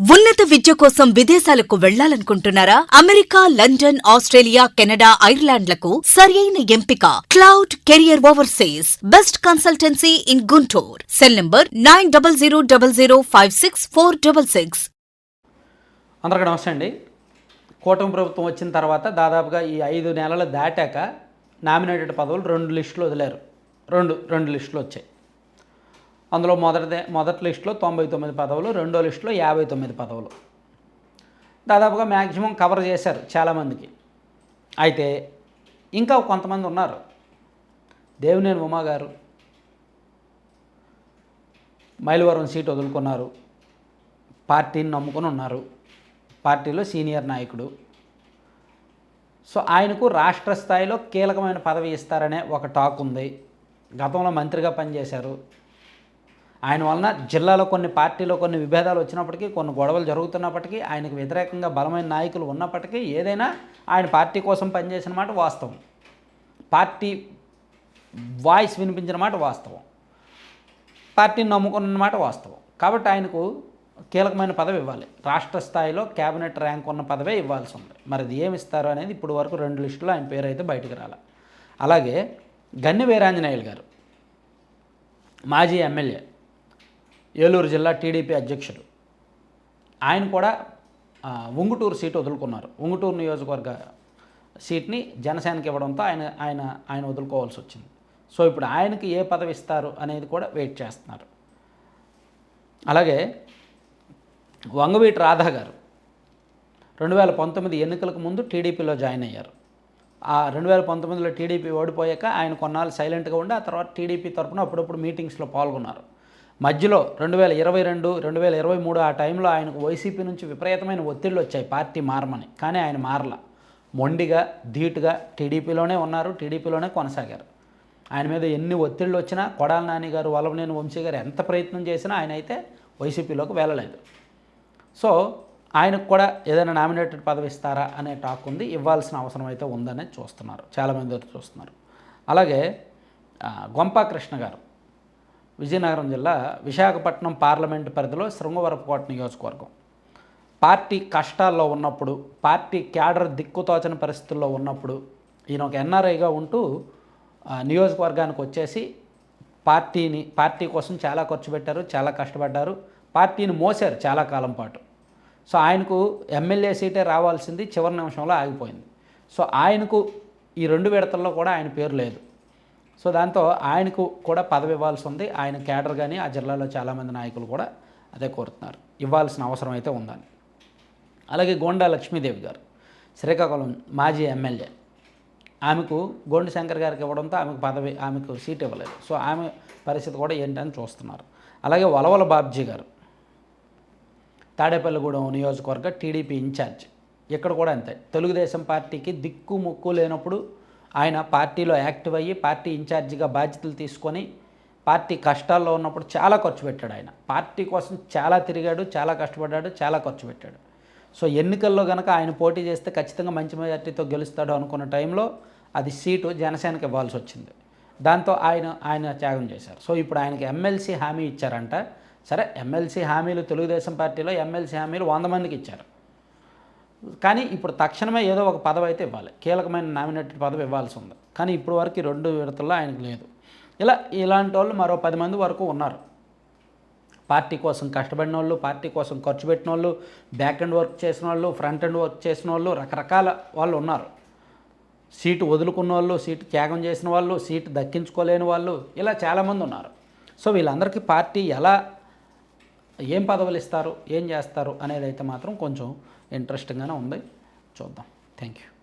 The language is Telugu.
ఉన్నత విద్య కోసం విదేశాలకు వెళ్ళాలనుకుంటున్నారా? అమెరికా లండన్ ఆస్ట్రేలియా కెనడా ఐర్లాండ్లకు సరియైన ఎంపిక. Cloud career overseas. Best consultancy in Guntur. Cell number nine double zero double zero five six four double six. అందరికీ నమస్తే అండి. కూటమి ప్రభుత్వం వచ్చిన తర్వాత దాదాపుగా ఈ ఐదు నెలలు దాటాక నామినేటెడ్ పదవులు రెండు లిస్టులు వదిలేరు. రెండు రెండు లిస్టులు వచ్చాయి. అందులో మొదటి మొదటి లిస్టులో తొంభై తొమ్మిది పదవులు రెండో లిస్టులో యాభై తొమ్మిది పదవులు. దాదాపుగా మ్యాక్సిమం కవర్ చేశారు చాలామందికి. అయితే ఇంకా కొంతమంది ఉన్నారు. దేవినేని ఉమా గారు మైలవరం సీట్ వదులుకున్నారు. పార్టీని నమ్ముకొని ఉన్నారు. పార్టీలో సీనియర్ నాయకుడు. సో ఆయనకు రాష్ట్ర స్థాయిలో కీలకమైన పదవి ఇస్తారనే ఒక టాక్ ఉంది. గతంలో మంత్రిగా పనిచేశారు. ఆయన వలన జిల్లాలో కొన్ని పార్టీలో కొన్ని విభేదాలు వచ్చినప్పటికీ కొన్ని గొడవలు జరుగుతున్నప్పటికీ ఆయనకు వ్యతిరేకంగా బలమైన నాయకులు ఉన్నప్పటికీ ఏదైనా ఆయన పార్టీ కోసం పనిచేసిన మాట వాస్తవం. పార్టీ వాయిస్ వినిపించిన మాట వాస్తవం. పార్టీని నమ్ముకున్న మాట వాస్తవం. కాబట్టి ఆయనకు కీలకమైన పదవి ఇవ్వాలి. రాష్ట్ర స్థాయిలో కేబినెట్ ర్యాంక్ ఉన్న పదవే ఇవ్వాల్సి ఉంది. మరి అది ఏమి ఇస్తారు అనేది ఇప్పుడు వరకు రెండు లిస్టులో ఆయన పేరు అయితే బయటకు రాల. అలాగే గన్ని వీరాంజనేయులు గారు మాజీ ఎమ్మెల్యే ఏలూరు జిల్లా టీడీపీ అధ్యక్షుడు. ఆయన కూడా ఉంగుటూరు సీటు వదులుకున్నారు. ఉంగుటూరు నియోజకవర్గ సీట్ని జనసేనకి ఇవ్వడంతో ఆయన ఆయన ఆయన వదులుకోవాల్సి వచ్చింది. సో ఇప్పుడు ఆయనకి ఏ పదవి ఇస్తారు అనేది కూడా వెయిట్ చేస్తున్నారు. అలాగే వంగవీటి రాధా గారు రెండు వేల పంతొమ్మిది ఎన్నికలకు ముందు టీడీపీలో జాయిన్ అయ్యారు. ఆ రెండు వేల పంతొమ్మిదిలో టీడీపీ ఓడిపోయాక ఆయన కొన్నాళ్ళు సైలెంట్గా ఉండి ఆ తర్వాత టీడీపీ తరఫున అప్పుడప్పుడు మీటింగ్స్లో పాల్గొన్నారు. మధ్యలో రెండు వేల ఇరవై రెండు రెండు వేల ఇరవై మూడు ఆ టైంలో ఆయనకు వైసీపీ నుంచి విపరీతమైన ఒత్తిళ్ళు వచ్చాయి. పార్టీ మారమని. కానీ ఆయన మారల. మొండిగా ధీటుగా టీడీపీలోనే ఉన్నారు టీడీపీలోనే కొనసాగారు. ఆయన మీద ఎన్ని ఒత్తిళ్ళు వచ్చినా కొడాల నాని గారు వల్లభనేని వంశీ గారు ఎంత ప్రయత్నం చేసినా ఆయన అయితే వైసీపీలోకి వెళ్ళలేదు. సో ఆయనకు కూడా ఏదైనా నామినేటెడ్ పదవి ఇస్తారా అనే టాక్ ఉంది. ఇవ్వాల్సిన అవసరం అయితే ఉందని చూస్తున్నారు. చాలామంది చూస్తున్నారు. అలాగే గొంపా కృష్ణ గారు. విజయనగరం జిల్లా విశాఖపట్నం పార్లమెంటు పరిధిలో శృంగవరపుకోట నియోజకవర్గం. పార్టీ కష్టాల్లో ఉన్నప్పుడు పార్టీ క్యాడర్ దిక్కుతోచని పరిస్థితుల్లో ఉన్నప్పుడు ఈయన ఒక ఎన్ఆర్ఐగా ఉంటూ నియోజకవర్గానికి వచ్చేసి పార్టీని పార్టీ కోసం చాలా ఖర్చు పెట్టారు చాలా కష్టపడ్డారు పార్టీని మోసారు చాలా కాలం పాటు. సో ఆయనకు ఎమ్మెల్యే సీటే రావాల్సింది చివరి నిమిషంలో ఆగిపోయింది. సో ఆయనకు ఈ రెండు విడతల్లో కూడా ఆయన పేరు లేదు. సో దాంతో ఆయనకు కూడా పదవి ఇవ్వాల్సి ఉంది. ఆయన క్యాడర్ కానీ ఆ జిల్లాలో చాలామంది నాయకులు కూడా అదే కోరుతున్నారు. ఇవ్వాల్సిన అవసరం అయితే ఉందని. అలాగే గోండా లక్ష్మీదేవి గారు శ్రీకాకుళం మాజీ ఎమ్మెల్యే. ఆమెకు గోండి శంకర్ గారికి ఇవ్వడంతో ఆమెకు పదవి ఆమెకు సీట్ ఇవ్వలేదు. సో ఆమె పరిస్థితి కూడా ఏంటని చూస్తున్నారు. అలాగే వలవల బాబ్జీ గారు తాడేపల్లిగూడెం నియోజకవర్గ టీడీపీ ఇన్ఛార్జ్. ఇక్కడ కూడా అంతే. తెలుగుదేశం పార్టీకి దిక్కు ముక్కు లేనప్పుడు ఆయన పార్టీలో యాక్టివ్ అయ్యి పార్టీ ఇన్ఛార్జిగా బాధ్యతలు తీసుకొని పార్టీ కష్టాల్లో ఉన్నప్పుడు చాలా ఖర్చు పెట్టాడు ఆయన. పార్టీ కోసం చాలా తిరిగాడు చాలా కష్టపడ్డాడు చాలా ఖర్చు పెట్టాడు. సో ఎన్నికల్లో కనుక ఆయన పోటీ చేస్తే ఖచ్చితంగా మంచి మెజార్టీతో గెలుస్తాడు అనుకున్న టైంలో అది సీటు జనసేనకి ఇవ్వాల్సి వచ్చింది. దాంతో ఆయన ఆయన త్యాగం చేశారు. సో ఇప్పుడు ఆయనకి ఎమ్మెల్సీ హామీ ఇచ్చారంట. సరే ఎమ్మెల్సీ హామీలు తెలుగుదేశం పార్టీలో ఎమ్మెల్సీ హామీలు వంద మందికి ఇచ్చారు. కానీ ఇప్పుడు తక్షణమే ఏదో ఒక పదవి అయితే ఇవ్వాలి. కీలకమైన నామినేటెడ్ పదవి ఇవ్వాల్సి ఉంది. కానీ ఇప్పుడు వరకు రెండు విడతల్లో ఆయనకు లేదు. ఇలా ఇలాంటి వాళ్ళు మరో పది మంది వరకు ఉన్నారు. పార్టీ కోసం కష్టపడిన వాళ్ళు పార్టీ కోసం ఖర్చు పెట్టిన వాళ్ళు బ్యాక్ ఎండ్ వర్క్ చేసిన వాళ్ళు ఫ్రంట్ ఎండ్ వర్క్ చేసిన వాళ్ళు రకరకాల వాళ్ళు ఉన్నారు. సీటు వదులుకున్న వాళ్ళు సీటు త్యాగం చేసిన వాళ్ళు సీటు దక్కించుకోలేని వాళ్ళు ఇలా చాలామంది ఉన్నారు. సో వీళ్ళందరికీ పార్టీ ఎలా ఏం పదవులు ఇస్తారు ఏం చేస్తారు అనేది అయితే మాత్రం కొంచెం ఇంట్రెస్టింగ్గానే ఉంది. చూద్దాం. Thank you